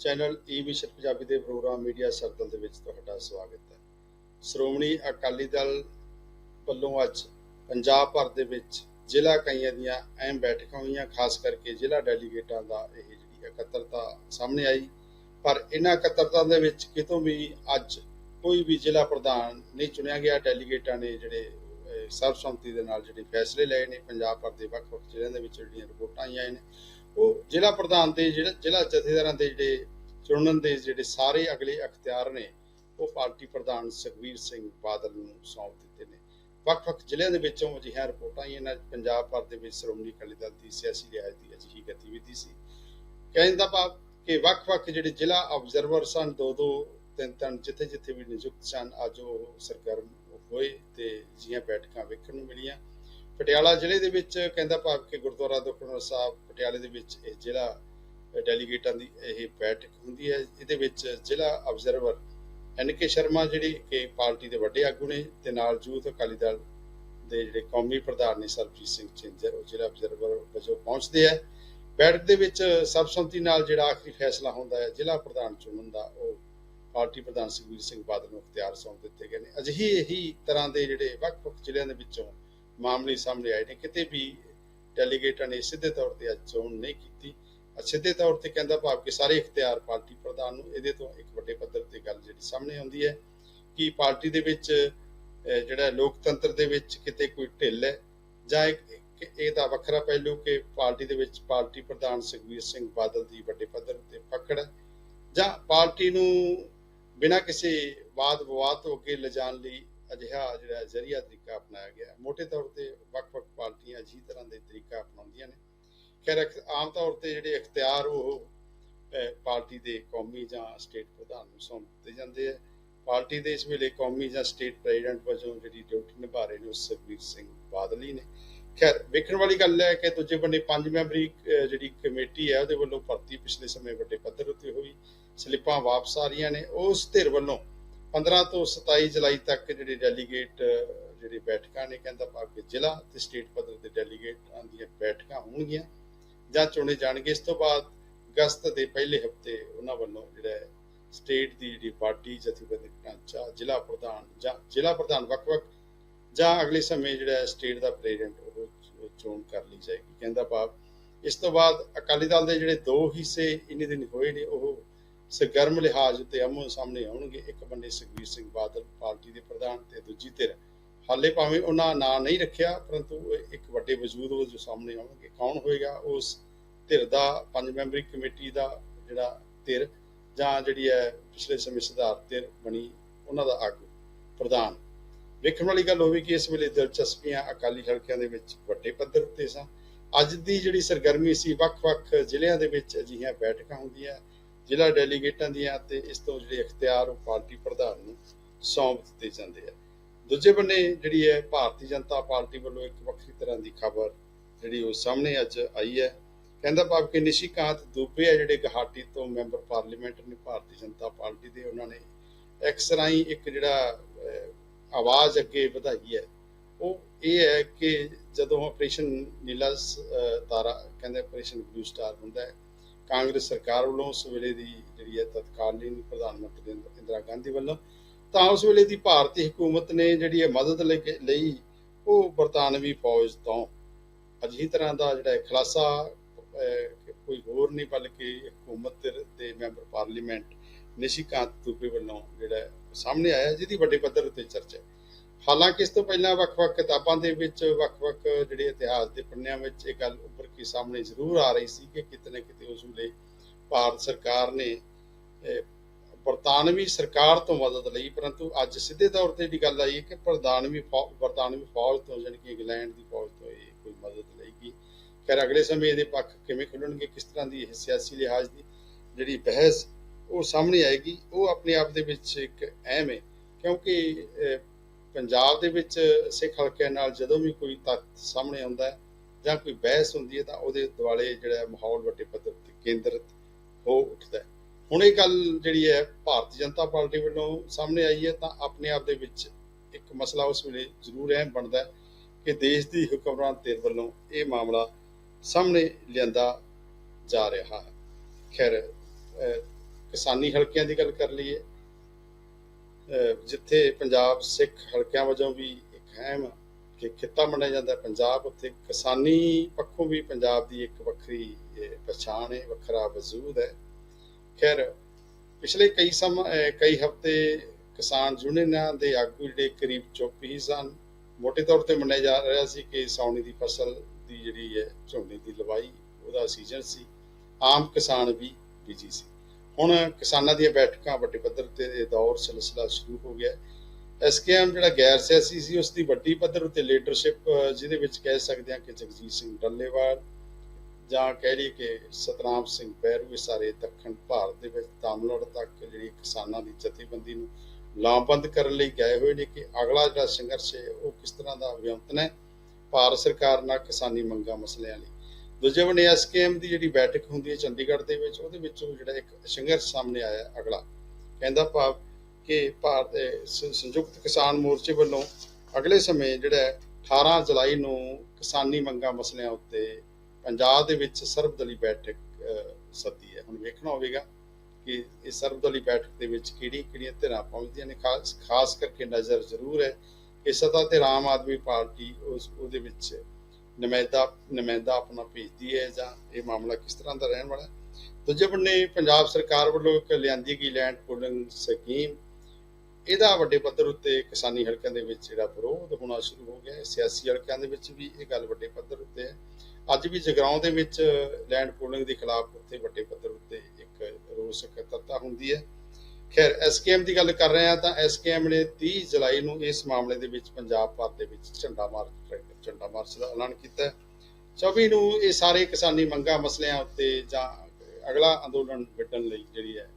Channel ਈ ਵਿਸ਼ਨ ਪੰਜਾਬੀ ਦੇ programme media circle ਦੇ ਵਿੱਚ ਤੁਹਾਡਾ ਸਵਾਗਤ ਹੈ। ਸ਼੍ਰੋਮਣੀ ਅਕਾਲੀ ਦਲ ਵੱਲੋਂ ਅੱਜ ਪੰਜਾਬ ਭਰ ਦੇ ਵਿੱਚ ਜ਼ਿਲ੍ਹਾ ਇਕਾਈਆਂ ਦੀਆਂ ਅਹਿਮ ਬੈਠਕਾਂ ਹੋਈਆਂ, ਖਾਸ ਕਰਕੇ ਜ਼ਿਲ੍ਹਾ ਡੈਲੀਗੇਟਾਂ ਦਾ ਇਹ ਜਿਹੜੀ ਇਕੱਤਰਤਾ ਸਾਹਮਣੇ ਆਈ। ਪਰ ਇਹਨਾਂ ਇਕੱਤਰਤਾ ਦੇ ਵਿੱਚ ਕਿਤੋਂ ਵੀ ਅੱਜ ਕੋਈ ਵੀ ਜ਼ਿਲ੍ਹਾ ਪ੍ਰਧਾਨ ਨਹੀਂ ਚੁਣਿਆ ਗਿਆ। ਡੈਲੀਗੇਟਾਂ ਨੇ ਜਿਹੜੇ ਸਰਬਸੰਮਤੀ ਦੇ ਨਾਲ ਜਿਹੜੇ ਫੈਸਲੇ ਲਏ ਨੇ, ਪੰਜਾਬ ਭਰ ਦੇ ਵੱਖ-ਵੱਖ ਜ਼ਿਲ੍ਹਿਆਂ ਦੇ ਵਿੱਚ ਜਿਹੜੀਆਂ ਰਿਪੋਰਟਾਂ ਆਈਆਂ ਨੇ ਉਹ ਜ਼ਿਲ੍ਹਾ ਪ੍ਰਧਾਨ ਦੇ ਜਿਹੜੇ ਜ਼ਿਲ੍ਹਾ ਜਥੇਦਾਰਾਂ ਦੇ ਜਿਹੜੇ ਚੁਣਨ ਦੇ ਜਿਹੜੇ ਸਾਰੇ ਅਗਲੇ ਅਖਤਿਆਰ ਨੇ, ਉਹ ਪਾਰਟੀ ਪ੍ਰਧਾਨ ਸੁਖਵੀਰ ਸਿੰਘ ਬਾਦਲ ਨੂੰ ਸੌਂਪ ਦਿੱਤੇ ਨੇ। ਵੱਖ-ਵੱਖ ਜ਼ਿਲ੍ਹਿਆਂ ਦੇ ਵਿੱਚੋਂ ਅਜਿਹੀਆਂ ਰਿਪੋਰਟਾਂ ਆਈਆਂ ਨੇ। ਪੰਜਾਬ ਭਰ ਦੇ ਵਿੱਚ ਸ਼੍ਰੋਮਣੀ ਅਕਾਲੀ ਦਲ ਦੀ ਸਿਆਸੀ ਰਿਆਇਤ ਦੀ ਅਜਿਹੀ ਗਤੀਵਿਧੀ ਸੀ। ਕਹਿਣ ਦਾ ਭਾਵ ਕਿ ਵੱਖ-ਵੱਖ ਜਿਹੜੇ ਜ਼ਿਲ੍ਹਾ ਆਬਜ਼ਰਵਰ ਸਨ ਦੋ ਦੋ ਤਿੰਨ ਤਿੰਨ ਜਿੱਥੇ ਜਿੱਥੇ ਵੀ ਨਿਯੁਕਤ ਸਨ, ਅੱਜ ਉਹ ਸਰਗਰਮ ਹੋਏ ਤੇ ਜੀਆਂ ਬੈਠਕਾਂ ਵੇਖਣ ਨੂੰ ਮਿਲੀਆਂ। ਪਟਿਆਲਾ ਜ਼ਿਲ੍ਹੇ ਦੇ ਵਿੱਚ ਕਹਿੰਦਾ ਭਾਵ ਕਿ ਗੁਰਦੁਆਰਾ ਦੁਖਨਿਵਾਰ ਸਾਹਿਬ ਪਟਿਆਲੇ ਦੇ ਵਿੱਚ ਇਹ ਜ਼ਿਲ੍ਹਾ ਡੈਲੀਗੇਟਾਂ ਦੀ ਇਹ ਬੈਠਕ ਹੁੰਦੀ ਹੈ। ਇਹਦੇ ਵਿੱਚ ਜ਼ਿਲ੍ਹਾ ਆਬਜ਼ਰਵਰ ਐਨ ਕੇ ਸ਼ਰਮਾ ਜਿਹੜੀ ਕਿ ਪਾਰਟੀ ਦੇ ਵੱਡੇ ਆਗੂ ਨੇ ਤੇ ਨਾਲ ਯੂਥ ਅਕਾਲੀ ਦਲ ਦੇ ਜਿਹੜੇ ਕੌਮੀ ਪ੍ਰਧਾਨ ਨੇ ਸਰਬਜੀਤ ਸਿੰਘ ਚਿੰਜਰ, ਉਹ ਜ਼ਿਲ੍ਹਾ ਆਬਜ਼ਰਵਰ ਵਜੋਂ ਪਹੁੰਚਦੇ ਆ। ਬੈਠਕ ਦੇ ਵਿੱਚ ਸਰਬਸੰਮਤੀ ਨਾਲ ਜਿਹੜਾ ਆਖਰੀ ਫੈਸਲਾ ਹੁੰਦਾ ਹੈ, ਜ਼ਿਲ੍ਹਾ ਪ੍ਰਧਾਨ ਚੁਣਨ ਦਾ, ਉਹ ਪਾਰਟੀ ਪ੍ਰਧਾਨ ਸੁਖਬੀਰ ਸਿੰਘ ਬਾਦਲ ਨੂੰ ਅਖਤਿਆਰ ਸੌਂਪ ਦਿੱਤੇ ਗਏ ਨੇ। ਅਜਿਹੀ ਇਹੀ ਤਰ੍ਹਾਂ ਦੇ ਜਿਹੜੇ ਵੱਖ-ਵੱਖ ਜ਼ਿਲ੍ਹਿਆਂ ਦੇ ਵਿੱਚੋਂ ਮਾਮਲੇ ਸਾਹਮਣੇ ਆਏ ਨੇ। ਕਿਤੇ ਵੀ ਡੈਲੀਗੇਟਾਂ ਨੇ ਸਿੱਧੇ ਤੌਰ ਤੇ ਅੱਜ ਚੋਣ ਨਹੀਂ ਕੀਤੀ। ਸਿੱਧੇ ਤੌਰ ਤੇ ਕਹਿੰਦਾ ਭਾਵ ਕਿ ਸਾਰੇ ਇਖਤਿਆਰ ਪਾਰਟੀ ਪ੍ਰਧਾਨ ਨੂੰ ਇਹਦੇ ਤੋਂ ਇੱਕ ਵੱਡੇ ਪੱਧਰ ਤੇ ਗੱਲ ਜਿਹੜੀ ਸਾਹਮਣੇ ਆਉਂਦੀ ਹੈ ਕਿ ਪਾਰਟੀ ਦੇ ਵਿੱਚ ਜਿਹੜਾ ਲੋਕਤੰਤਰ ਦੇ ਵਿੱਚ ਕਿਤੇ ਕੋਈ ਢਿੱਲ ਹੈ ਜਾਂ ਇਹਦਾ ਵੱਖਰਾ ਪਹਿਲੂ ਕਿ ਪਾਰਟੀ ਦੇ ਵਿੱਚ ਪਾਰਟੀ ਪ੍ਰਧਾਨ ਸੁਖਬੀਰ ਸਿੰਘ ਬਾਦਲ ਦੀ ਵੱਡੇ ਪੱਧਰ ਤੇ ਪਕੜ ਹੈ ਜਾਂ ਪਾਰਟੀ ਨੂੰ ਬਿਨਾਂ ਕਿਸੇ ਵਾਦ ਵਿਵਾਦ ਤੋਂ ਅੱਗੇ ਲਿਜਾਣ ਲਈ ਅਜਿਹਾ ਜਿਹੜਾ ਜ਼ਰੀਆ ਤਰੀਕਾ ਅਪਣਾਇਆ ਗਿਆ ਮੋٹے ਤੌਰ ਤੇ ਵੱਖ-ਵੱਖ ਪਾਰਟੀਆਂ ਅਜਿਹੀ ਤਰ੍ਹਾਂ ਦੇ ਤਰੀਕਾ ਅਪਣਾਉਂਦੀਆਂ ਨੇ। ਖੈਰ ਆਮ ਤੌਰ ਤੇ ਜਿਹੜੇ ਇਖਤਿਆਰ ਉਹ ਪਾਰਟੀ ਦੇ ਕੌਮੀ ਜਾਂ ਸਟੇਟ ਪ੍ਰਧਾਨ ਨੂੰ ਸੌਂਪ ਦਿੱਤੇ ਜਾਂਦੇ ਆ। ਪਾਰਟੀ ਦੇ ਇਸ ਵੇਲੇ ਕੌਮੀ ਜਾਂ ਸਟੇਟ ਪ੍ਰੈਜ਼ੀਡੈਂਟ ਵਜੋਂ ਜਿਹੜੀ ਡਿਊਟੀ ਨਿਭਾ ਰਹੇ ਨੇ ਉਹ ਸੁਖਬੀਰ ਸਿੰਘ ਬਾਦਲ ਹੀ ਨੇ। ਖੈਰ, ਵੇਖਣ ਵਾਲੀ ਗੱਲ ਹੈ ਕਿ ਦੂਜੇ ਬੰਨੇ ਪੰਜ ਮੈਂਬਰੀ ਜਿਹੜੀ ਕਮੇਟੀ ਹੈ, ਉਹਦੇ ਵੱਲੋਂ ਭਰਤੀ ਪਿਛਲੇ ਸਮੇਂ ਵੱਡੇ ਪੱਧਰ ਉੱਤੇ ਹੋਈ। ਸਲਿੱਪਾਂ ਵਾਪਸ ਆ ਰਹੀਆਂ ਨੇ। ਉਸ ਧਿਰ ਵੱਲੋਂ 15 ਤੋਂ 27 ਜੁਲਾਈ ਤੱਕ ਜਿਹੜੇ ਡੈਲੀਗੇਟ ਜਿਹੜੇ ਬੈਠਕਾਂ ਨੇ, ਕਹਿੰਦਾ ਭਾਵ ਕਿ ਜ਼ਿਲ੍ਹਾ ਤੇ ਸਟੇਟ ਪੱਧਰ ਦੇ ਡੈਲੀਗੇਟਾਂ ਦੀਆਂ ਬੈਠਕਾਂ ਹੋਣਗੀਆਂ ਜਾਂ ਚੁਣੇ ਜਾਣਗੇ। ਇਸ ਤੋਂ ਬਾਅਦ ਅਗਸਤ ਦੇ ਪਹਿਲੇ ਹਫ਼ਤੇ ਉਹਨਾਂ ਵੱਲੋਂ ਜਿਹੜਾ ਸਟੇਟ ਦੀ ਜਿਹੜੀ ਪਾਰਟੀ ਜਥੇਬੰਦੀ ਢਾਂਚਾ ਜ਼ਿਲ੍ਹਾ ਪ੍ਰਧਾਨ ਜਾਂ ਜ਼ਿਲ੍ਹਾ ਪ੍ਰਧਾਨ ਵੱਖ-ਵੱਖ ਜਾਂ ਅਗਲੇ ਸਮੇਂ ਜਿਹੜਾ ਸਟੇਟ ਦਾ ਪ੍ਰੈਜ਼ੀਡੈਂਟ ਉਹ ਚੋਣ ਕਰ ਲਈ ਜਾਏਗੀ। ਕਹਿੰਦਾ ਭਾਵ ਇਸ ਤੋਂ ਬਾਅਦ ਅਕਾਲੀ ਦਲ ਦੇ ਜਿਹੜੇ ਦੋ ਹਿੱਸੇ ਇੰਨੇ ਦਿਨ ਹੋਏ ਨੇ, ਉਹ ਸਰਗਰਮ ਲਿਹਾਜ਼ ਉੱਤੇ ਆਮੋ ਸਾਹਮਣੇ ਆਉਣਗੇ। ਇੱਕ ਬੰਦੇ ਸੁਖਬੀਰ ਸਿੰਘ ਬਾਦਲ ਪਾਰਟੀ ਦੇ ਪ੍ਰਧਾਨ ਤੇ ਦੂਜੀ ਧਿਰ। ਹਾਲੇ ਭਾਵੇਂ ਉਹਨਾਂ ਨਾਂ ਨਹੀਂ ਰੱਖਿਆ, ਪਰੰਤੂ ਇੱਕ ਵੱਡੇ ਵਜੂਦ ਉਹ ਜੋ ਸਾਹਮਣੇ ਆਉਣਗੇ। ਕੌਣ ਹੋਏਗਾ? ਉਸ ਧਿਰ ਦਾ, ਪੰਜ ਮੈਂਬਰੀ ਕਮੇਟੀ ਦਾ ਜਿਹੜਾ ਧਿਰ ਜਾਂ ਜਿਹੜੀ ਹੈ ਪਿਛਲੇ ਸਮੇਂ ਸੁਧਾਰ ਧਿਰ ਬਣੀ ਉਹਨਾਂ ਦਾ ਆਗੂ, ਪ੍ਰਧਾਨ। ਵੇਖਣ ਵਾਲੀ ਗੱਲ ਹੋਵੇ ਕਿ ਇਸ ਵੇਲੇ ਦਿਲਚਸਪੀਆਂ ਅਕਾਲੀ ਹਲਕਿਆਂ ਦੇ ਵਿੱਚ ਵੱਡੇ ਪੱਧਰ ਉੱਤੇ ਸਨ ਅੱਜ ਦੀ ਜਿਹੜੀ ਸਰਗਰਮੀ ਸੀ, ਵੱਖ-ਵੱਖ ਜ਼ਿਲ੍ਹਿਆਂ ਦੇ ਵਿੱਚ ਅਜਿਹੀਆਂ ਬੈਠਕਾਂ ਹੁੰਦੀਆਂ, ਜ਼ਿਲ੍ਹਾ ਡੈਲੀਗੇਟਾਂ ਦੀਆਂ ਤੇ ਇਸ ਤੋਂ ਜਿਹੜੇ ਇਖਤਿਆਰ ਉਹ ਪਾਰਟੀ ਪ੍ਰਧਾਨ ਨੂੰ ਸੌਂਪ ਦਿੱਤੇ ਜਾਂਦੇ ਆ। ਦੂਜੇ ਬੰਨੇ ਜਿਹੜੀ ਹੈ, ਭਾਰਤੀ ਜਨਤਾ ਪਾਰਟੀ ਵੱਲੋਂ ਇੱਕ ਵੱਖਰੀ ਤਰ੍ਹਾਂ ਦੀ ਖਬਰ ਜਿਹੜੀ ਉਹ ਸਾਹਮਣੇ ਅੱਜ ਆਈ ਹੈ। ਕਹਿੰਦਾ ਭਾਵ ਕਿ ਨਿਸ਼ੀਕਾਂਤ ਦੁਬੇ ਆ ਜਿਹੜੇ ਗੁਹਾਟੀ ਤੋਂ ਮੈਂਬਰ ਪਾਰਲੀਮੈਂਟ ਨੇ, ਭਾਰਤੀ ਜਨਤਾ ਪਾਰਟੀ ਦੇ। ਉਹਨਾਂ ਨੇ ਐਕਸ ਰਾਹੀਂ ਇੱਕ ਜਿਹੜਾ ਆਵਾਜ਼ ਅੱਗੇ ਵਧਾਈ ਹੈ। ਉਹ ਇਹ ਹੈ ਕਿ ਜਦੋਂ ਆਪਰੇਸ਼ਨ ਨੀਲਾ ਤਾਰਾ ਕਹਿੰਦੇ ਆਪਰੇਸ਼ਨ ਬਲੂ ਸਟਾਰ ਹੁੰਦਾ ਹੈ, ਕਾਂਗਰਸ ਸਰਕਾਰ ਵੱਲੋਂ ਉਸ ਵੇਲੇ ਦੀ ਜਿਹੜੀ ਹੈ ਤਤਕਾਲੀਨ ਪ੍ਰਧਾਨ ਮੰਤਰੀ ਇੰਦਰਾ ਗਾਂਧੀ ਵੱਲੋਂ, ਤਾਂ ਉਸ ਵੇਲੇ ਦੀ ਭਾਰਤੀ ਹਕੂਮਤ ਨੇ ਜਿਹੜੀ ਹੈ ਮਦਦ ਲਈ, ਉਹ ਬਰਤਾਨਵੀ ਫੌਜ ਤੋਂ। ਅਜਿਹੀ ਤਰ੍ਹਾਂ ਦਾ ਜਿਹੜਾ ਹੈ ਖੁਲਾਸਾ ਕੋਈ ਹੋਰ ਨਹੀਂ, ਬਲਕਿ ਹਕੂਮਤ ਦੇ- ਮੈਂਬਰ ਪਾਰਲੀਮੈਂਟ ਨਿਸ਼ੀਕਾਂਤ ਦੁਬੇ ਵੱਲੋਂ ਜਿਹੜਾ ਸਾਹਮਣੇ ਆਇਆ ਜਿਹਦੀ ਵੱਡੇ ਪੱਧਰ ਉੱਤੇ ਚਰਚਾ ਹੈ। ਹਾਲਾਂਕਿ ਇਸ ਤੋਂ ਪਹਿਲਾਂ ਵੱਖ-ਵੱਖ ਕਿਤਾਬਾਂ ਦੇ ਵਿੱਚ, ਵੱਖ-ਵੱਖ ਜਿਹੜੇ ਇਤਿਹਾਸ ਦੇ ਪੰਨਿਆਂ ਵਿੱਚ ਇਹ ਗੱਲ ਉੱਪਰ ਕੇ ਸਾਹਮਣੇ ਜ਼ਰੂਰ ਆ ਰਹੀ ਸੀ ਕਿ ਕਿਤੇ ਨਾ ਕਿਤੇ ਉਸ ਵੇਲੇ ਭਾਰਤ ਸਰਕਾਰ ਨੇ ਬਰਤਾਨਵੀ ਸਰਕਾਰ ਤੋਂ ਮਦਦ ਲਈ, ਪਰੰਤੂ ਅੱਜ ਸਿੱਧੇ ਤੌਰ ਤੇ ਜਿਹੜੀ ਗੱਲ ਆਈ ਹੈ ਕਿ ਬਰਤਾਨਵੀ ਬਰਤਾਨਵੀ ਫੌਜ ਤੋਂ ਜਾਣੀ ਕਿ ਇੰਗਲੈਂਡ ਦੀ ਫੌਜ ਤੋਂ ਇਹ ਕੋਈ ਮਦਦ ਲਏਗੀ। ਖੈਰ, ਅਗਲੇ ਸਮੇਂ ਇਹਦੇ ਪੱਖ ਕਿਵੇਂ ਖੁੱਲਣਗੇ, ਕਿਸ ਤਰ੍ਹਾਂ ਦੀ ਇਹ ਸਿਆਸੀ ਲਿਹਾਜ਼ ਦੀ ਜਿਹੜੀ ਬਹਿਸ ਉਹ ਸਾਹਮਣੇ ਆਏਗੀ, ਉਹ ਆਪਣੇ ਆਪ ਦੇ ਵਿੱਚ ਇੱਕ ਅਹਿਮ ਹੈ, ਕਿਉਂਕਿ ਪੰਜਾਬ ਦੇ ਵਿੱਚ ਸਿੱਖ ਹਲਕਿਆਂ ਨਾਲ ਜਦੋਂ ਵੀ ਕੋਈ ਤੱਥ ਸਾਹਮਣੇ ਆਉਂਦਾ ਹੈ ਜਾਂ ਕੋਈ ਬਹਿਸ ਹੁੰਦੀ ਹੈ ਤਾਂ ਉਹਦੇ ਦੁਆਲੇ ਜਿਹੜਾ ਮਾਹੌਲ ਵੱਡੇ ਪੱਧਰ ਤੇ ਕੇਂਦਰਿਤ ਹੋ ਉੱਠਦਾ ਹੈ। ਹੁਣ ਇਹ ਗੱਲ ਜਿਹੜੀ ਹੈ ਭਾਰਤੀ ਜਨਤਾ ਪਾਰਟੀ ਵੱਲੋਂ ਸਾਹਮਣੇ ਆਈ ਹੈ ਤਾਂ ਆਪਣੇ ਆਪ ਦੇ ਵਿੱਚ ਇੱਕ ਮਸਲਾ ਉਸ ਵੇਲੇ ਜ਼ਰੂਰ ਅਹਿਮ ਬਣਦਾ ਹੈ ਕਿ ਦੇਸ਼ ਦੀ ਹੁਕਮਰਾਨ ਧਿਰ ਵੱਲੋਂ ਇਹ ਮਾਮਲਾ ਸਾਹਮਣੇ ਲਿਆਂਦਾ ਜਾ ਰਿਹਾ ਹੈ। ਖੈਰ ਕਿਸਾਨੀ ਹਲਕਿਆਂ ਦੀ ਗੱਲ ਕਰ ਲਈਏ ਜਿੱਥੇ ਪੰਜਾਬ ਸਿੱਖ ਹਲਕਿਆਂ ਵਜੋਂ ਵੀ ਇੱਕ ਅਹਿਮ ਕਿ ਖਿੱਤਾ ਮੰਨਿਆ ਜਾਂਦਾ, ਪੰਜਾਬ ਉੱਥੇ ਕਿਸਾਨੀ ਪੱਖੋਂ ਵੀ ਪੰਜਾਬ ਦੀ ਇੱਕ ਵੱਖਰੀ ਪਛਾਣ ਹੈ, ਵੱਖਰਾ ਵਜੂਦ ਹੈ। ਖੈਰ, ਪਿਛਲੇ ਕਈ ਸਮ ਕਈ ਹਫ਼ਤੇ ਕਿਸਾਨ ਯੂਨੀਅਨਾਂ ਦੇ ਆਗੂ ਜਿਹੜੇ ਕਰੀਬ ਚੁੱਪ ਹੀ ਸਨ। ਮੋਟੇ ਤੌਰ ਤੇ ਮੰਨਿਆ ਜਾ ਰਿਹਾ ਸੀ ਕਿ ਸਾਉਣੀ ਦੀ ਫਸਲ ਦੀ ਜਿਹੜੀ ਹੈ, ਝੋਨੇ ਦੀ ਲਵਾਈ, ਉਹਦਾ ਸੀਜ਼ਨ ਸੀ। ਆਮ ਕਿਸਾਨ ਵੀ ਬਿਜ਼ੀ ਸੀ। ਹੁਣ ਕਿਸਾਨਾਂ ਦੀਆਂ ਬੈਠਕਾਂ ਵੱਡੇ ਪੱਧਰ ਤੇ ਇਹ ਦੌਰ ਸਿਲਸਿਲਾ ਸ਼ੁਰੂ ਹੋ ਗਿਆ ਐਸਕੇਐਮ ਜਿਹੜਾ ਗੈਰ ਸਿਆਸੀ ਸੀ, ਉਸ ਦੀ ਵੱਡੀ ਪੱਧਰ ਉੱਤੇ ਲੀਡਰਸ਼ਿਪ ਜਿਹਦੇ ਵਿੱਚ ਕਹਿ ਸਕਦੇ ਹਾਂ ਕਿ ਜਗਜੀਤ ਸਿੰਘ ਡੱਲੇਵਾਲ ਜਾਂ ਕਹਿ ਲਈਏ ਕਿ ਸਤਨਾਮ ਸਿੰਘ ਬੈਰੂ, ਇਹ ਸਾਰੇ ਦੱਖਣ ਭਾਰਤ ਦੇ ਵਿੱਚ ਤਾਮਿਲਨਾਡੂ ਤੱਕ ਜਿਹੜੀ ਕਿਸਾਨਾਂ ਦੀ ਜਥੇਬੰਦੀ ਨੂੰ ਲਾਮਬੰਦ ਕਰਨ ਲਈ ਗਏ ਹੋਏ ਨੇ ਕਿ ਅਗਲਾ ਜਿਹੜਾ ਸੰਘਰਸ਼ ਹੈ, ਉਹ ਕਿਸ ਤਰ੍ਹਾਂ ਦਾ ਵਿਅੰਤਨ ਹੈ? ਭਾਰਤ ਸਰਕਾਰ ਨਾਲ ਕਿਸਾਨੀ ਮੰਗਾਂ ਮਸਲਿਆਂ ਲਈ। ਦੂਜੇ ਬੰਨੇ ਐਸਕੇਐਮ ਦੀ ਜਿਹੜੀ ਬੈਠਕ ਹੁੰਦੀ ਹੈ ਚੰਡੀਗੜ੍ਹ ਦੇ ਵਿੱਚ, ਉਹਦੇ ਵਿੱਚੋਂ ਜਿਹੜਾ ਇੱਕ ਸੰਘਰਸ਼ ਸਾਹਮਣੇ ਆਇਆ ਅਗਲਾ। ਕਹਿੰਦਾ ਭਾਵ ਕਿ ਭਾਰਤ ਸੰਯੁਕਤ ਕਿਸਾਨ ਮੋਰਚੇ ਵੱਲੋਂ ਅਗਲੇ ਸਮੇਂ ਜਿਹੜਾ 18 ਜੁਲਾਈ ਨੂੰ ਕਿਸਾਨੀ ਮੰਗਾਂ ਮਸਲਿਆਂ ਉੱਤੇ ਪੰਜਾਬ ਦੇ ਵਿੱਚ ਸਰਬਦਲੀ ਬੈਠਕ ਸੱਦੀ ਹੈ। ਹੁਣ ਵੇਖਣਾ ਹੋਵੇਗਾ ਕਿ ਇਹ ਸਰਬਦਲੀ ਬੈਠਕ ਦੇ ਵਿੱਚ ਕਿਹੜੀ, ਕਿਹੜੀਆਂ ਧਿਰਾਂ ਪਹੁੰਚਦੀਆਂ ਨੇ। ਖਾਸ ਖਾਸ ਕਰਕੇ ਨਜ਼ਰ ਜ਼ਰੂਰ ਹੈ ਕਿ ਸਤਾ ਤੇ ਆਮ ਆਦਮੀ ਪਾਰਟੀ ਉਸ, ਉਹਦੇ ਵਿੱਚ ਨੁਮਾਇੰਦਾ ਨੁਮਾਇੰਦਾ ਆਪਣਾ ਭੇਜਦੀ ਹੈ ਜਾਂ ਇਹ ਮਾਮਲਾ ਕਿਸ ਤਰ੍ਹਾਂ ਦਾ ਰਹਿਣ ਵਾਲਾ ਦੂਜੇ ਬੰਨੇ ਪੰਜਾਬ ਸਰਕਾਰ ਵੱਲੋਂ ਇੱਕ ਲਿਆਂਦੀ ਗਈ ਲੈਂਡ ਪੂਲਿੰਗ ਸਕੀਮ, ਇਹਦਾ ਵੱਡੇ ਪੱਧਰ ਉੱਤੇ ਕਿਸਾਨੀ ਹਲਕਿਆਂ ਦੇ ਵਿੱਚ ਜਿਹੜਾ ਵਿਰੋਧ ਹੋਣਾ ਸ਼ੁਰੂ ਹੋ ਗਿਆ ਸਿਆਸੀ ਹਲਕਿਆਂ ਦੇ ਵਿੱਚ ਵੀ ਇਹ ਗੱਲ ਵੱਡੇ ਪੱਧਰ ਉੱਤੇ ਹੈ। ਅੱਜ ਵੀ ਜਗਰਾਉਂ ਦੇ ਵਿੱਚ ਲੈਂਡ ਪੂਲਿੰਗ ਦੇ ਖਿਲਾਫ ਉੱਥੇ ਵੱਡੇ ਪੱਧਰ ਉੱਤੇ ਇੱਕ ਰੋਸ ਇਕੱਤਰਤਾ ਹੁੰਦੀ ਹੈ। ਖੈਰ ਐਸਕੇਐਮ ਦੀ ਗੱਲ ਕਰ ਰਹੇ ਹਾਂ ਤਾਂ ਐਸਕੇਐਮ ਨੇ 30 ਜੁਲਾਈ ਨੂੰ ਇਸ ਮਾਮਲੇ ਦੇ ਵਿੱਚ ਪੰਜਾਬ ਭਰ ਦੇ ਵਿੱਚ ਝੰਡਾ ਮਾਰਚ ਝੰਡਾ ਮਾਰਚ ਦਾ ਐਲਾਨ ਕੀਤਾ ਹੈ। 24 ਨੂੰ ਇਹ ਸਾਰੇ ਕਿਸਾਨੀ ਮੰਗਾਂ ਮਸਲਿਆਂ ਉੱਤੇ ਜਾਂ ਅਗਲਾ ਅੰਦੋਲਨ ਵਿੱਢਣ ਲਈ ਜਿਹੜੀ ਹੈ,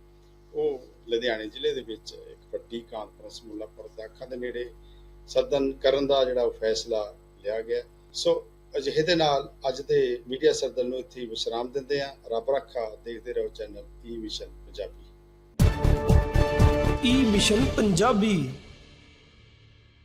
ਉਹ ਲੁਧਿਆਣੇ ਜ਼ਿਲ੍ਹੇ ਦੇ ਵਿੱਚ ਇੱਕ ਵੱਡੀ ਕਾਨਫਰੰਸ ਮੁੱਲਾਪੁਰ ਦਾਖਾ ਦੇ ਨੇੜੇ ਸੱਦਨ ਕਰਨ ਦਾ ਜਿਹੜਾ ਫੈਸਲਾ ਲਿਆ ਗਿਆ ਸੋ ਅਜਿਹੇ ਦੇ ਨਾਲ ਅੱਜ ਦੇ ਮੀਡੀਆ ਸਰਦਲ ਨੂੰ ਇੱਥੇ ਵਿਸ਼ਰਾਮ ਦਿੰਦੇ ਆ ਰੱਬ ਰੱਖਾ ਦੇਖਦੇ ਰਹੋ channel e E mission Punjabi. E mission Punjabi